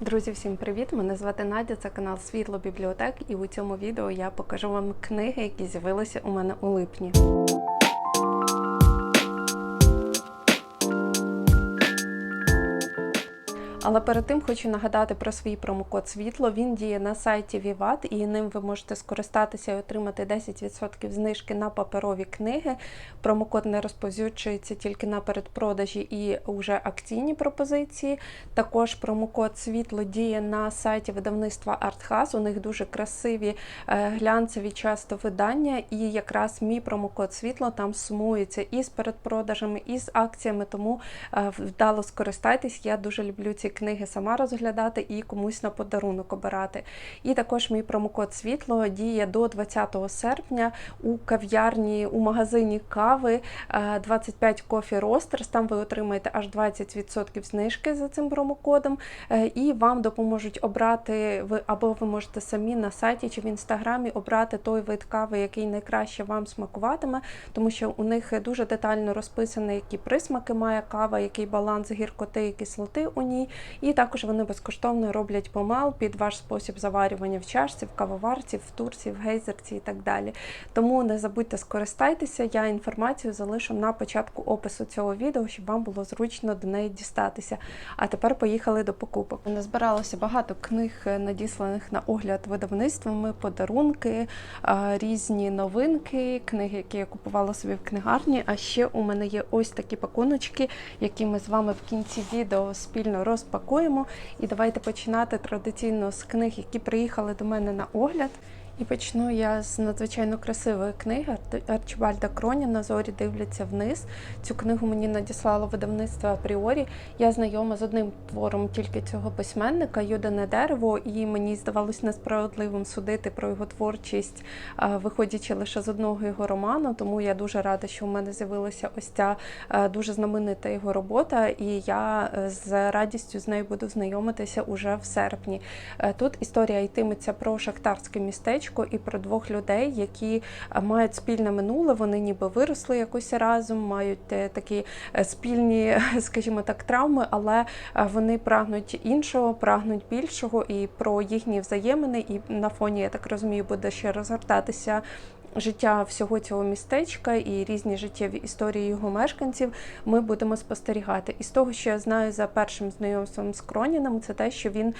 Друзі, всім привіт! Мене звати Надя, це канал Світло Бібліотек, і у цьому відео я покажу вам книги, які з'явилися у мене у липні. Але перед тим хочу нагадати про свій промокод світло. Він діє на сайті Vivat, і ним ви можете скористатися і отримати 10% знижки на паперові книги. Промокод не розповсюджується тільки на передпродажі і вже акційні пропозиції. Також промокод світло діє на сайті видавництва Артхаз. У них дуже красиві е, глянцеві часто видання, і якраз мій промокод світло там сумується і з передпродажами, і з акціями. Тому е, вдало скористайтесь. Я дуже люблю ці книги сама розглядати і комусь на подарунок обирати. І також мій промокод світло діє до 20 серпня у кав'ярні у магазині кави е, 25 Coffee Roasters. Там ви отримаєте аж 20% знижки за цим промокодом, Е, і вам допоможуть обрати ви або ви можете самі на сайті чи в інстаграмі обрати той вид кави, який найкраще вам смакуватиме, тому що у них дуже детально розписано, які присмаки має кава, який баланс гіркоти і кислоти у ній. І також вони безкоштовно роблять помел під ваш спосіб заварювання в чашці, в кавоварці, в турці, в гейзерці і так далі. Тому не забудьте скористайтеся. Я інформацію залишу на початку опису цього відео, щоб вам було зручно до неї дістатися. А тепер поїхали до покупок. Назбиралося багато книг, е, надісланих на огляд видавництвами, подарунки, різні новинки, книги, які я купувала собі в книгарні. А ще у мене є ось такі пакуночки, які ми з вами в кінці відео спільно розпакуємо. І давайте починати традиційно з книг, які приїхали до мене на огляд. І почну я з надзвичайно красивої книги Арчибальда Кроніна Зорі дивляться вниз. Цю книгу мені надіслало видавництво Апріорі. Я знайома з одним твором тільки цього письменника Юдине дерево, і мені здавалось несправедливим судити про його творчість, виходячи лише з одного його роману. Тому я дуже рада, що у мене з'явилася ось ця дуже знаменита його робота, і я е, з радістю з нею буду знайомитися уже в серпні. Е, Тут історія йтиметься про шахтарське містечко і про двох людей, які е, мають спільне минуле. Вони ніби виросли якось разом, мають е, такі е, спільні, скажімо так, травми, але вони прагнуть іншого, прагнуть більшого, і про їхні взаємини. І на фоні, я так розумію, буде ще розгортатися. Життя всього цього містечка і різні життєві історії його мешканців ми будемо спостерігати. І з того, що я знаю за першим знайомством з Кроніном, це те, що він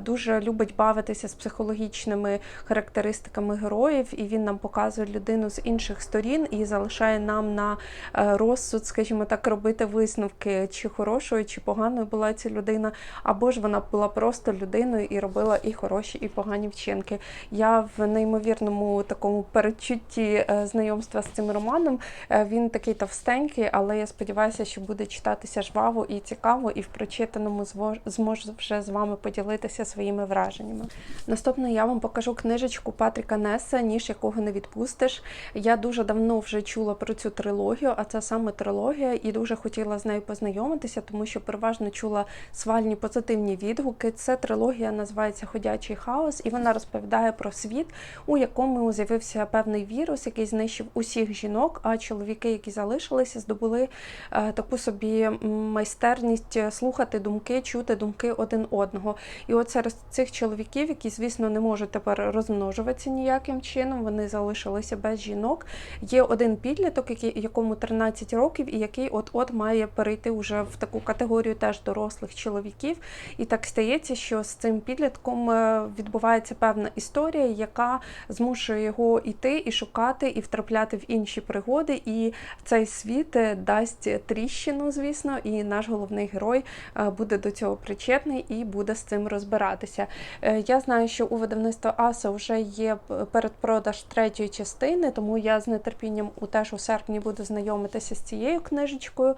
дуже любить бавитися з психологічними характеристиками героїв, і він нам показує людину з інших сторін і залишає нам на е, розсуд, скажімо так, робити висновки, чи хорошою, чи поганою була ця людина, або ж вона була просто людиною і робила і хороші, і погані вчинки. Я в неймовірному такому передчутті е, знайомства з цим романом. Е, Він такий товстенький, але я сподіваюся, що буде читатися жваво і цікаво, і в прочитаному зможу вже з вами поділитися своїми враженнями. Наступно я вам покажу книжечку Патріка Неса Ніж якого не відпустиш. Я дуже давно вже чула про цю трилогію, а це саме трилогія, і дуже хотіла з нею познайомитися, тому що переважно чула свальні позитивні відгуки. Це трилогія називається Ходячий хаос, і вона розповідає про світ, у якому з'явився певний вірус, який знищив усіх жінок. А чоловіки, які залишилися, здобули е, таку собі майстерність е, слухати думки, чути думки один одного. І от серед цих чоловіків, які, звісно, не можуть тепер розмножуватися ніяким чином, вони залишилися без жінок. Є один підліток, який, якому 13 років, і який от-от має перейти уже в таку категорію теж дорослих чоловіків. І так стається, що з цим підлітком е, відбувається певна історія, яка змушує його іти і шукати, і втрапляти в інші пригоди. І цей світ е, дасть тріщину, звісно, і наш головний герой е, буде до цього причетний і буде з цим розбиратися. Е, Я знаю, що у видавництва Аса вже є передпродаж третьої частини, тому я з нетерпінням у теж у серпні буду знайомитися з цією книжечкою.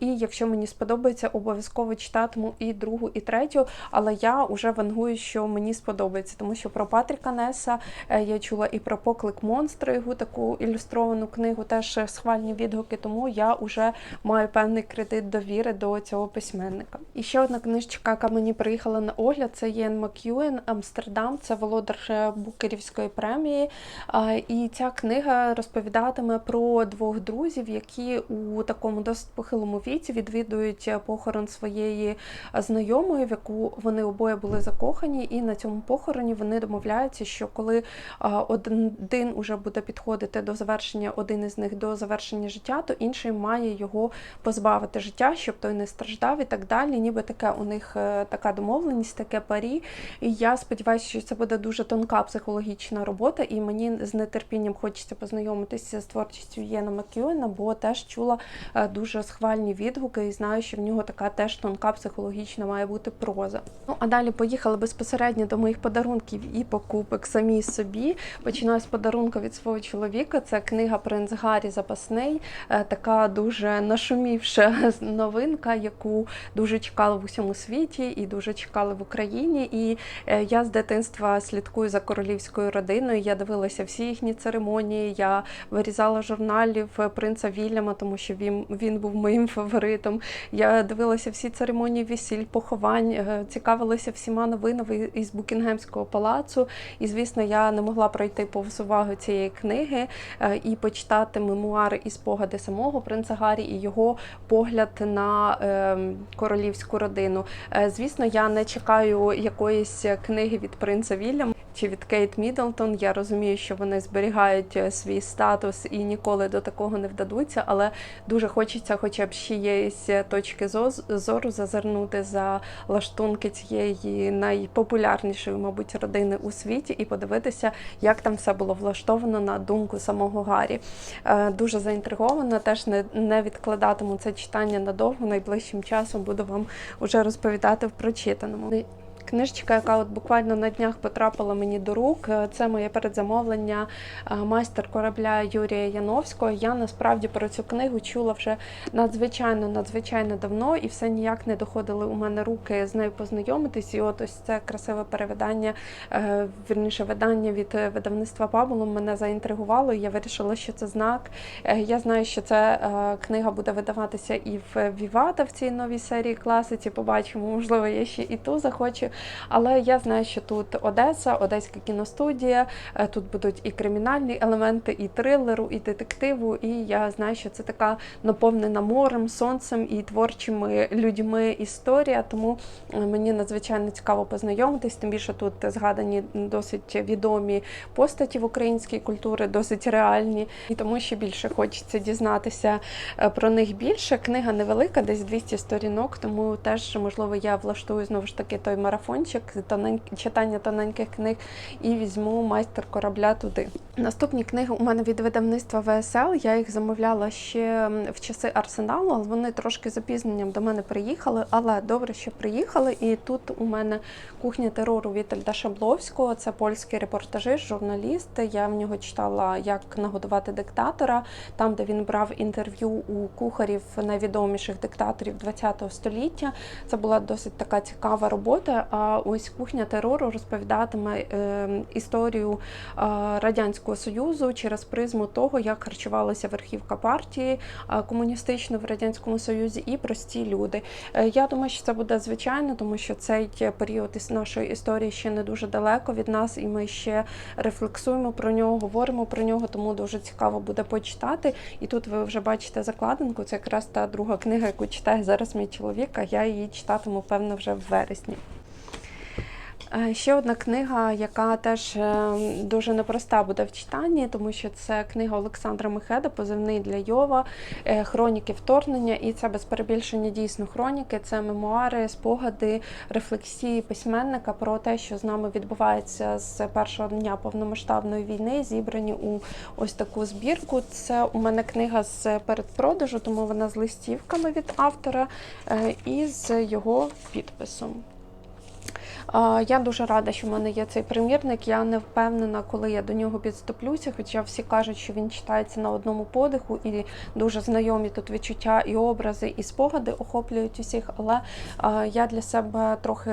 І якщо мені сподобається, обов'язково читатиму і другу, і третю. Але я вже вангую, що мені сподобається, тому що про Патріка Неса я чула і про поклик монстри, його таку ілюстровану книгу, теж схвальні відгуки. Тому я вже маю певний кредит довіри до цього письменника. І ще одна книжечка, яка мені приїхала на огляд, це Єн Мак'юен Амстердам. Це володар Букерівської премії. І ця книга розповідатиме про двох друзів, які у такому досить похилому віці відвідують похорон своєї знайомої, в яку вони обоє були закохані, і на цьому похороні вони домовляються, що коли один уже буде підходити до завершення, один із них до завершення життя, то інший має його позбавити життя, щоб той не страждав і так далі. Ніби таке у них е, така домовленість, таке парі. І я сподіваюся, що це буде дуже тонка психологічна робота, і мені з нетерпінням хочеться познайомитися з творчістю Єна Макіона, бо теж чула е, дуже схвальні відгуки і знаю, що в нього така теж тонка психологічна має бути проза. Ну а далі поїхали безпосередньо до моїх подарунків і покупок самі собі. Починаю з подарунка від свого чоловіка. Це книга Принц Гаррі Запасний, Е, така дуже нашумівша новинка, яку дуже чекали в усьому світі і дуже чекали в Україні. І е, я з дитинства слідкую за королівською родиною. Я дивилася всі їхні церемонії. Я вирізала журналів принца Вільяма, тому що він, він був моїм фаворитом. Я дивилася всі церемонії весіль, поховань, е, цікавилася всіма новинами із Букінгемського палацу. І, звісно, я не могла пройти повз увагу цієї книги е, і почитати мемуари і спогади самого принца Гаррі і його погляд на е, королівську родину. Е, Звісно, я не чекаю якоїсь книги від принца Вільяма. Чи від Кейт Міддлтон. Я розумію, що вони зберігають е, свій статус і ніколи до такого не вдадуться, але дуже хочеться, хоча б ще є точки зору зазирнути за лаштунки цієї найпопулярнішої, мабуть, родини у світі, і подивитися, як там все було влаштовано на думку самого Гаррі. Е, Дуже заінтригована, теж не відкладатиму це читання надовго. Найближчим часом буду вам уже розповідати в прочитаному. Книжечка, яка от буквально на днях потрапила мені до рук, е, це моє передзамовлення е, майстер корабля Юрія Яновського. Я насправді про цю книгу чула вже надзвичайно надзвичайно давно, і все ніяк не доходили у мене руки з нею познайомитись. І от ось це красиве перевидання, е, вірніше видання від видавництва Пабулом мене заінтригувало. і Я вирішила, що це знак. Я знаю, що ця е, книга буде видаватися і в Вівата в цій новій серії класиці. Побачимо, можливо, я ще і ту захочу. Але я знаю, що тут Одеса, Одеська кіностудія, е, тут будуть і кримінальні елементи, і трилеру, і детективу. І я знаю, що це така наповнена морем, сонцем і творчими людьми історія. Тому е, мені надзвичайно цікаво познайомитись. Тим більше тут згадані досить відомі постаті в українській культурі, досить реальні. І тому ще більше хочеться дізнатися е, про них більше. Книга невелика, десь 200 сторінок, тому теж можливо я влаштую знову ж таки той марафончик, тоненьк- читання тоненьких книг і візьму майстер корабля туди. Наступні книги у мене від видавництва ВСЛ. Я їх замовляла ще в часи арсеналу, але вони трошки з запізненням до мене приїхали. Але добре, що приїхали. І тут у мене кухня терору Вітальда Шабловського. Це польський репортажист, журналіст. Я в нього читала, як нагодувати диктатора, там, де він брав інтерв'ю у кухарів найвідоміших диктаторів ХХ століття. Це була досить така цікава робота. Ось кухня терору розповідатиме е, історію е, радянського союзу через призму того, як харчувалася верхівка партії е, комуністичної в радянському союзі і прості люди. Я думаю, що це буде звичайно, тому що цей період із нашої історії ще не дуже далеко від нас, і ми ще рефлексуємо про нього, говоримо про нього, тому дуже цікаво буде почитати. І тут ви вже бачите закладинку. Це якраз та друга книга, яку читає зараз мій чоловік. А я її читатиму певно вже в вересні. Е, Ще одна книга, яка теж е, дуже непроста буде в читанні, тому що це книга Олександра Мехеда, позивний для Йова, е, хроніки вторгнення, і це без перебільшення дійсно хроніки. Це мемуари, спогади, рефлексії письменника про те, що з нами відбувається з першого дня повномасштабної війни, зібрані у ось таку збірку. Це у мене книга з передпродажу, тому вона з листівками від автора і з його підписом. Я дуже рада, що в мене є цей примірник. Я не впевнена, коли я до нього підступлюся, хоча всі кажуть, що він читається на одному подиху, і дуже знайомі тут відчуття і образи, і спогади охоплюють усіх. Але я для себе трохи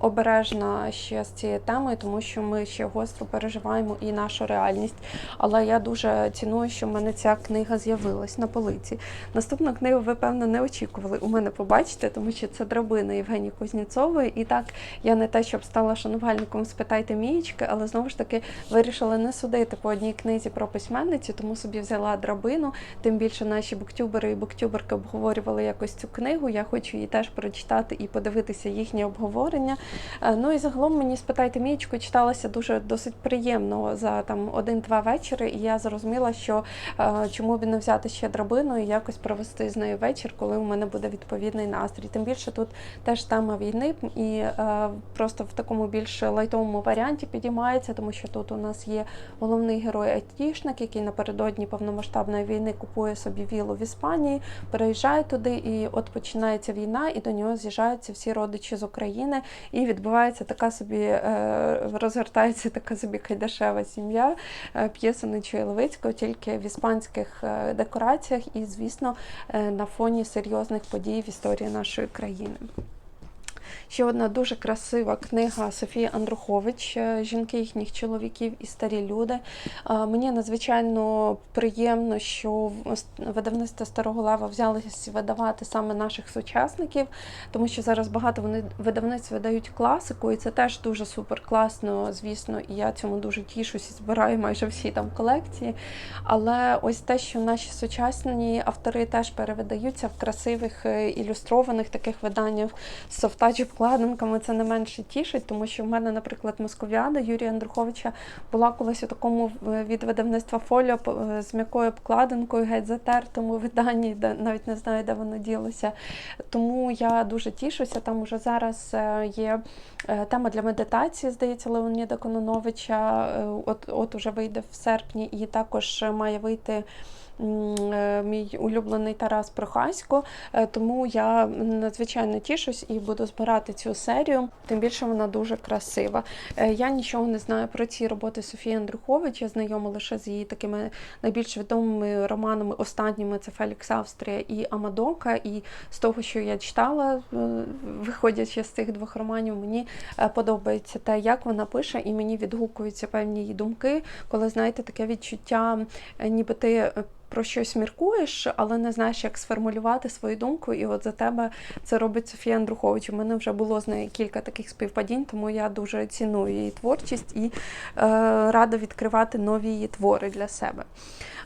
обережна ще з цією темою, тому що ми ще гостро переживаємо і нашу реальність. Але я дуже ціную, що в мене ця книга з'явилась на полиці. Наступну книгу ви, певно, не очікували у мене побачити, тому що це драбина Євгенії Кузнєцової. І так я не те, щоб стала шанувальником спитайте мієчки, але знову ж таки вирішила не судити по одній книзі про письменницю, тому собі взяла драбину. Тим більше наші буктюбери і буктюберки обговорювали якось цю книгу. Я хочу її теж прочитати і подивитися їхнє обговорення. Е, Ну і загалом мені спитайте мієчку читалося дуже досить приємно за там один-два вечори, і я зрозуміла, що е, чому б не взяти ще драбину і якось провести з нею вечір, коли у мене буде відповідний настрій. Тим більше тут теж тема війни і е, просто в такому більш лайтовому варіанті підіймається, тому що тут у нас є головний герой айтішник, який напередодні повномасштабної війни купує собі вілу в Іспанії, переїжджає туди, і от починається війна, і до нього з'їжджаються всі родичі з України, і відбувається така собі, е, розгортається така собі кайдашева сім'я е, п'єсоничої Левицького, тільки в іспанських е, декораціях, і, звісно, на фоні серйозних подій в історії нашої країни. Ще одна дуже красива книга Софії Андрухович е, Жінки їхніх чоловіків і старі люди. Е, Мені надзвичайно приємно, що видавництво Старого Лева взялися видавати саме наших сучасників, тому що зараз багато вони видавництв видають класику, і це теж дуже супер класно, звісно, і я цьому дуже тішусь і збираю майже всі там колекції. Але ось те, що наші сучасні автори теж перевидаються в красивих е, ілюстрованих таких виданнях з софтач обкладинками, це не менше тішить, тому що в мене, наприклад, Московіада Юрія Андруховича була колись у такому е, від видавництва фоліо е, з м'якою обкладинкою, геть затертому виданні, де навіть не знаю, де воно ділося. Тому я дуже тішуся. Там уже зараз е, є тема для медитації, здається, Леоніда Кононовича. От, от уже вийде в серпні, і також має вийти. Е, Мій улюблений Тарас Прохасько, Е, тому я надзвичайно тішусь і буду збирати цю серію. Тим більше вона дуже красива. Е, Я нічого не знаю про ці роботи Софії Андрухович. Я знайома лише з її такими найбільш відомими романами. Останніми це Фелікс Австрія і Амадока. І з того, що я читала, виходячи з цих двох романів, мені подобається те, як вона пише, і мені відгукуються певні її думки, коли знаєте таке відчуття, ніби ти. Про щось міркуєш, але не знаєш, як сформулювати свою думку. І от за тебе це робить Софія Андрухович. У мене вже було з нею кілька таких співпадінь, тому я дуже ціную її творчість і е, рада відкривати нові її твори для себе.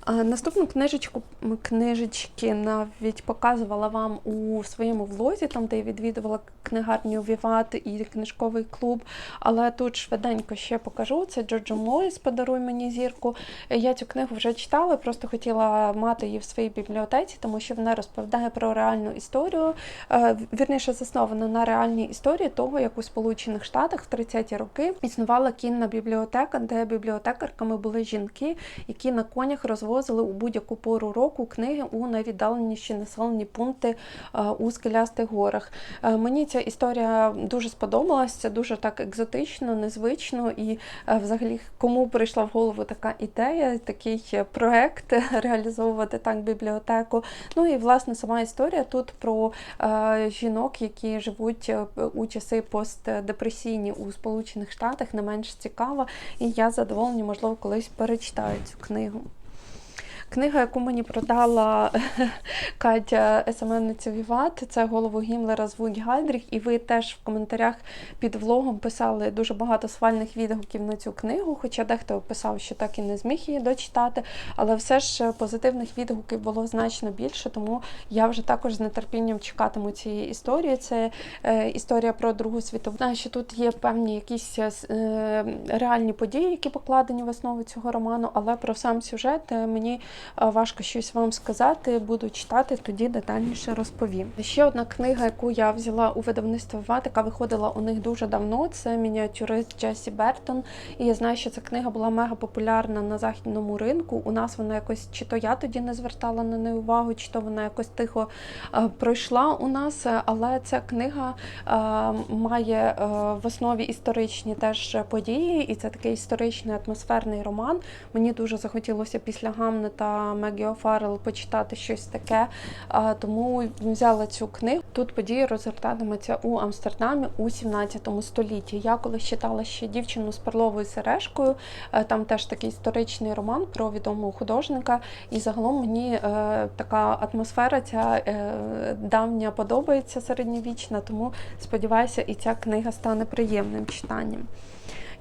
Наступну книжечку книжечки навіть показувала вам у своєму влозі, там де я відвідувала книгарню Віват і книжковий клуб. Але тут швиденько ще покажу. Це Джорджо Мойс Подаруй мені зірку. Я цю книгу вже читала, просто хотіла мати її в своїй бібліотеці, тому що вона розповідає про реальну історію. е, Вірніше заснована на реальній історії того, як у Сполучених Штатах в 30-ті роки існувала кінна бібліотека, де бібліотекарками були жінки, які на конях розвозили у будь-яку пору року книги у найвіддаленіші населені пункти е, у скелястих горах. Е, Мені ця історія дуже сподобалась. Це дуже так екзотично, незвично. І е, взагалі, кому прийшла в голову така ідея, такий проект реалізовувати так бібліотеку. Ну і власне сама історія тут про жінок, які живуть у часи постдепресійні у Сполучених Штатах, не менш цікава. І я задоволена, можливо, колись перечитаю цю книгу. Книга, яку мені продала Катя СМНниця Віват, це голову Гімлера звуть Гайдріх, і ви теж в коментарях під влогом писали дуже багато схвальних відгуків на цю книгу, хоча дехто писав, що так і не зміг її дочитати, але все ж позитивних відгуків було значно більше, тому я вже також з нетерпінням чекатиму цієї історії. Це е, історія про Другу світову. Знаю, що тут є певні якісь е, реальні події, які покладені в основу цього роману, але про сам сюжет е, мені е, важко щось вам сказати. Буду читати, тоді детальніше розповім. Ще одна книга, яку я взяла у видавництво ВАТ, яка виходила у них дуже давно. Це мініатюрист Джесі Бертон. І я знаю, що ця книга була мега популярна на західному ринку. У нас вона якось чи то я тоді не звертала на неї увагу, чи то вона якось тихо е, пройшла у нас. Е, Але ця книга е, має е, в основі історичні теж події, і це такий історичний атмосферний роман. Мені дуже захотілося після Гамнета Мегі О'Фаррелл почитати щось таке, тому взяла цю книгу. Тут події розгортатимуться у Амстердамі у 17 столітті. Я коли читала ще дівчину з перловою сережкою, е, там теж такий історичний роман про відомого художника. І загалом мені е, така атмосфера, ця е, давня подобається середньовічна, тому сподіваюся, і ця книга стане приємним читанням.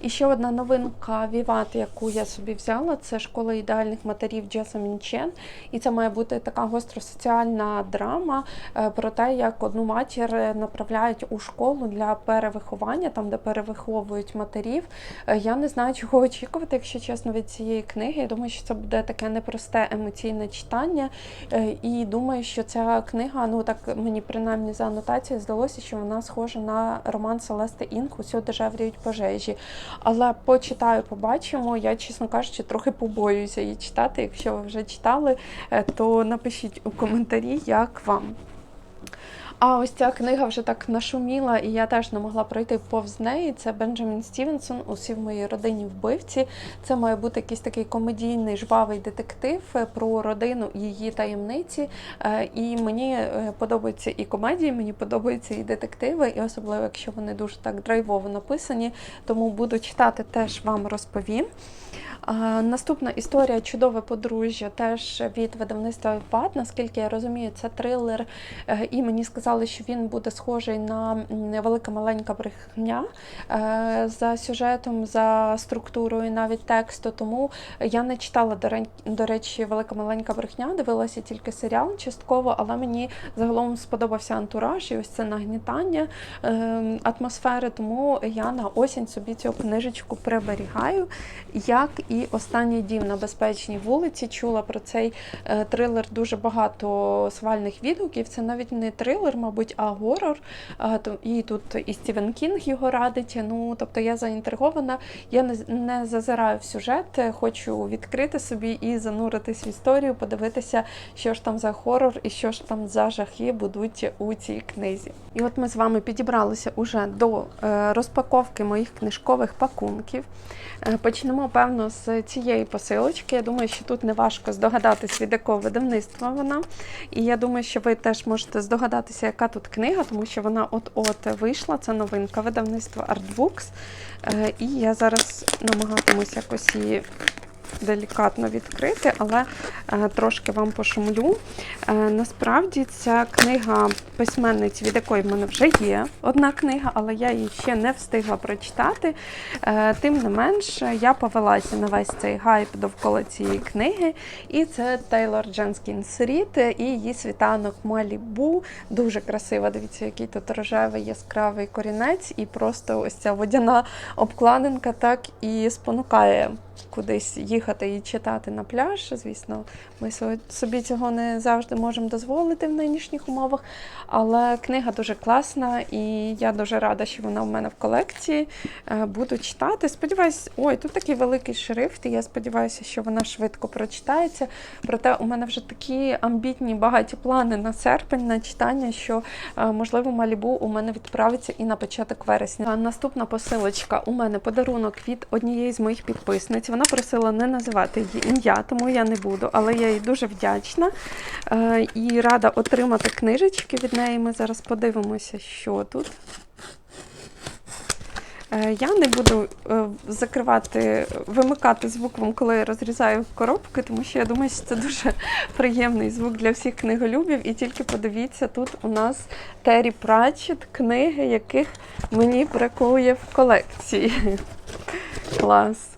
І ще одна новинка Віват, яку я собі взяла, це школа ідеальних матерів Джесамін Чен. І це має бути така гостросоціальна драма е, про те, як одну матір е, направляють у школу для перевиховання, там де перевиховують матерів. Е, Я не знаю, чого очікувати, якщо чесно, від цієї книги. Я думаю, що це буде таке непросте емоційне читання. І думаю, що ця книга, ну так мені принаймні за анотацією здалося, що вона схожа на роман Селести Інк «Усюди жевріють пожежі. Але почитаю, побачимо. Я, чесно кажучи, трохи побоююся її читати. Якщо ви вже читали, е, то напишіть у коментарі, як вам. А ось ця книга вже так нашуміла, і я теж не могла пройти повз неї. Це Бенджамін Стівенсон, усі в моїй родині вбивці. Це має бути якийсь такий комедійний жвавий детектив е, про родину її таємниці. Е, І мені е, подобаються і комедії, мені подобаються і детективи, і особливо, якщо вони дуже так драйвово написані. Тому буду читати, теж вам розповім. Наступна історія Чудове подружжя теж від видавництва ВАД. Наскільки я розумію, це трилер, е, і мені сказали, що він буде схожий на велика маленька брехня е, за сюжетом, за структурою, навіть тексту. Тому я не читала до речі, велика маленька брехня, дивилася тільки серіал частково, але мені загалом сподобався антураж і ось це нагнітання е, атмосфери. Тому я на осінь собі цю книжечку приберігаю. Як і останній дім на безпечній вулиці. Чула про цей е, трилер дуже багато свальних відгуків. Це навіть не трилер, мабуть, а горор. І тут і Стівен Кінг його радить. Ну тобто я заінтригована. Я не, зазираю в сюжет, хочу відкрити собі і зануритись в історію, подивитися, що ж там за хорор і що ж там за жахи будуть у цій книзі. І от ми з вами підібралися уже до е, розпаковки моїх книжкових пакунків. Е, Почнемо, певно, з цієї посилочки. Я думаю, що тут не важко здогадатись, від якого видавництва вона. І я думаю, що ви теж можете здогадатися, яка тут книга, тому що вона от-от вийшла. Це новинка видавництва Artbooks. Е, І я зараз намагатимусь якось її делікатно відкрити, але е, трошки вам пошумлю. Е, насправді ця книга письменниць, від якої в мене вже є одна книга, але я її ще не встигла прочитати. Е, тим не менш, я повелася на весь цей гайп довкола цієї книги. І це Тейлор Дженскінс Рід і її світанок Малібу. Дуже красива. Дивіться, який тут рожевий яскравий корінець, і просто ось ця водяна обкладинка так і спонукає кудись їхати і читати на пляж. Звісно, ми собі цього не завжди можемо дозволити в нинішніх умовах. Але книга дуже класна, і я дуже рада, що вона в мене в колекції. Е, Буду читати. Сподіваюсь, ой, тут такий великий шрифт, і я сподіваюся, що вона швидко прочитається. Проте у мене вже такі амбітні багаті плани на серпень, на читання, що е, можливо Малібу у мене відправиться і на початок вересня. Наступна посилочка у мене подарунок від однієї з моїх підписниць. Вона просила не називати її ім'я, тому я не буду, але я їй дуже вдячна е, і рада отримати книжечки від неї. Ми зараз подивимося, що тут. Е, Я не буду е, закривати, вимикати звук вам, коли я розрізаю коробки, тому що я думаю, що це дуже приємний звук для всіх книголюбів. І тільки подивіться, тут у нас Террі Пратчет, книги, яких мені бракує в колекції. Клас.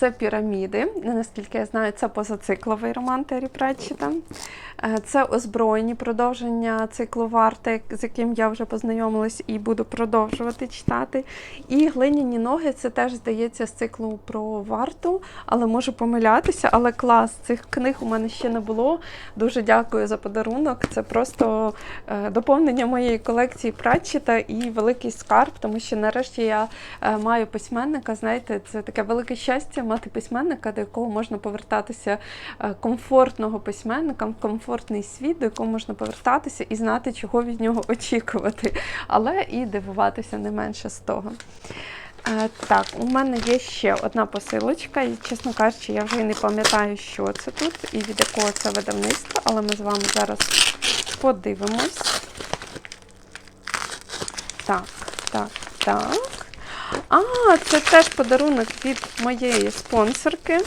Це піраміди. Наскільки я знаю, це позацикловий роман Террі Претчета. Е, Це озброєні продовження циклу Варти, з яким я вже познайомилась і буду продовжувати читати. І глиняні ноги це теж здається з циклу про варту, але можу помилятися. Але клас цих книг у мене ще не було. Дуже дякую за подарунок. Це просто е, доповнення моєї колекції Пратчета і великий скарб, тому що нарешті я е, маю письменника. Знаєте, це таке велике щастя мати письменника, до якого можна повертатися е, комфортного письменника, комфортний світ, до якого можна повертатися і знати, чого від нього очікувати, але і дивуватися не менше з того. Е, Так, у мене є ще одна посилочка, і, чесно кажучи, я вже і не пам'ятаю, що це тут і від якого це видавництво, але ми з вами зараз подивимось. Так, так, так. А, це теж подарунок від моєї спонсорки.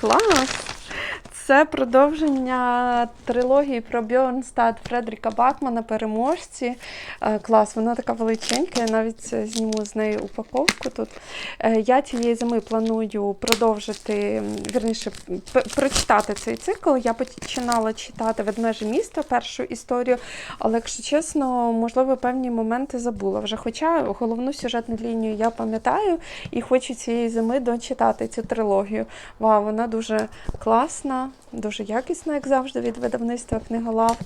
Клас! Це продовження трилогії про Бьорнстад Фредріка Бакмана Переможці. Е, Клас, вона така величенька, я навіть зніму з неї упаковку тут. Е, Я цієї зими планую продовжити, вірніше, прочитати цей цикл. Я починала читати ведмежі міста, першу історію, але, якщо чесно, можливо, певні моменти забула вже. Хоча головну сюжетну лінію я пам'ятаю і хочу цієї зими дочитати цю трилогію. Вау, вона дуже класна, дуже якісна, як завжди, від видавництва книголав.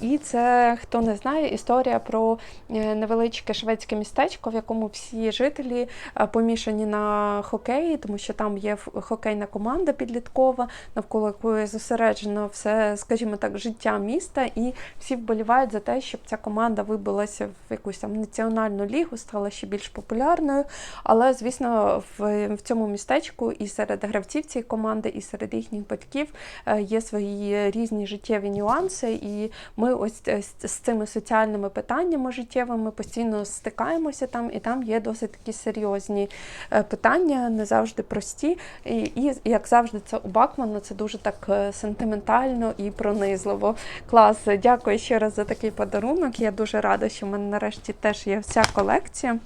І це, хто не знає, історія про е, невеличке шведське містечко, в якому всі жителі е, помішані на хокеї, тому що там є хокейна команда підліткова, навколо якої зосереджено все, скажімо так, життя міста, і всі вболівають за те, щоб ця команда вибилася в якусь там національну лігу, стала ще більш популярною. Але, звісно, в, в цьому містечку і серед гравців цієї команди, і серед їхніх батьків е, є свої різні життєві нюанси, і ми ось е, з, цими соціальними питаннями життєвими постійно стикаємося там, і там є досить такі серйозні е, питання, не завжди прості. І, і як завжди, це у Бакмана це дуже так сентиментально і пронизливо. Клас, дякую ще раз за такий подарунок. Я дуже рада, що в мене нарешті теж є вся колекція.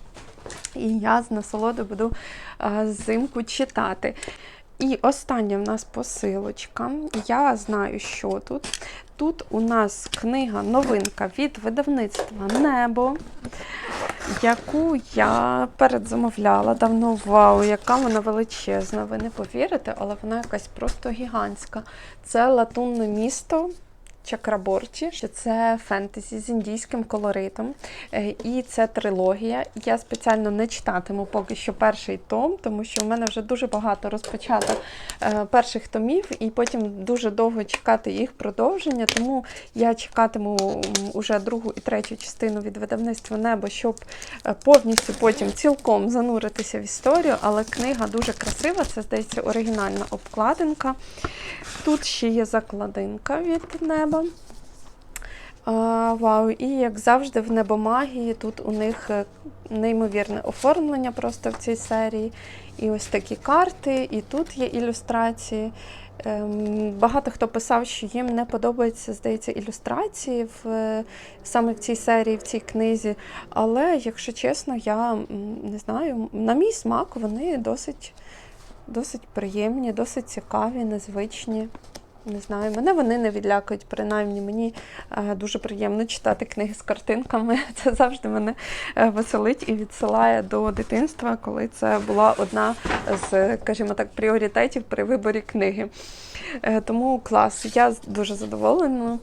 І я з насолодою буду взимку читати. І остання в нас посилочка. Я знаю, що тут. Тут у нас книга новинка від видавництва Небо, яку я передзамовляла давно. Вау, яка вона величезна. Ви не повірите, але вона якась просто гігантська. Це латунне місто. Чакраборті, що це фентезі з індійським колоритом. Е, І це трилогія. Я спеціально не читатиму поки що перший том, тому що в мене вже дуже багато розпочато е, перших томів, і потім дуже довго чекати їх продовження. Тому я чекатиму уже другу і третю частину від видавництва Небо, щоб е, повністю потім цілком зануритися в історію. Але книга дуже красива. Це здається оригінальна обкладинка. Тут ще є закладинка від неба. А, вау, і як завжди, в небомагії тут у них е, неймовірне оформлення просто в цій серії. І ось такі карти, і тут є ілюстрації. Ем, Багато хто писав, що їм не подобаються, здається, ілюстрації в, е, саме в цій серії, в цій книзі. Але, якщо чесно, я не знаю, на мій смак вони досить, досить приємні, досить цікаві, незвичні. Не знаю, мене вони не відлякують, принаймні мені е, дуже приємно читати книги з картинками. Це завжди мене е, веселить і відсилає до дитинства, коли це була одна з, скажімо так, пріоритетів при виборі книги. Е, тому клас, я дуже задоволена.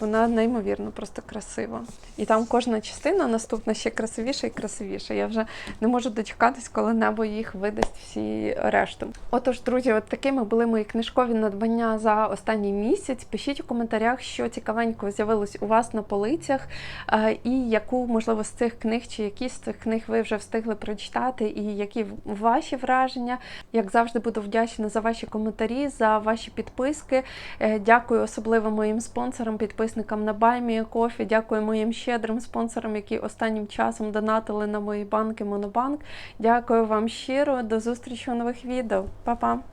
Вона неймовірно просто красива. І там кожна частина наступна ще красивіша і красивіша. Я вже не можу дочекатись, коли небо їх видасть всі решту. Отож, друзі, от такими були мої книжкові надбання за останній місяць. Пишіть у коментарях, що цікавенького з'явилось у вас на полицях, е, і яку, можливо, з цих книг чи які з цих книг ви вже встигли прочитати, і які ваші враження. Як завжди, буду вдячна за ваші коментарі, за ваші підписки. Е, Дякую особливо моїм спонсорам, підписникам на Баймі. Дякую моїм щедрим спонсорам, які останнім часом донатили на мої банки Монобанк. Дякую вам щиро. До зустрічі у нових відео. Па-па!